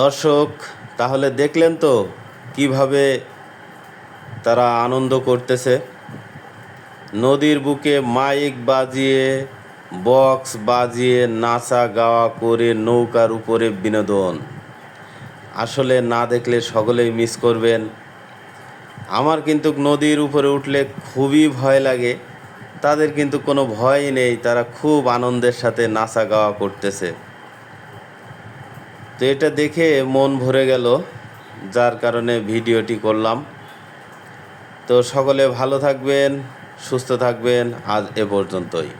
দর্শক, তাহলে দেখলেন তো কীভাবে তারা আনন্দ করতেছে। নদীর বুকে মাইক বাজিয়ে, বক্স বাজিয়ে, নাচা গাওয়া করে নৌকার উপরে বিনোদন। আসলে না দেখলে সকলেই মিস করবেন। আমার কিন্তু নদীর উপরে উঠলে খুবই ভয় লাগে। তাদের কিন্তু কোনো ভয় নেই, তারা খুব আনন্দের সাথে নাচা গাওয়া করতেছে। তো এটা দেখে মন ভরে গেল, যার কারণে ভিডিওটি করলাম। তো সকলে ভালো থাকবেন, সুস্থ থাকবেন, আজ এ পর্যন্তই।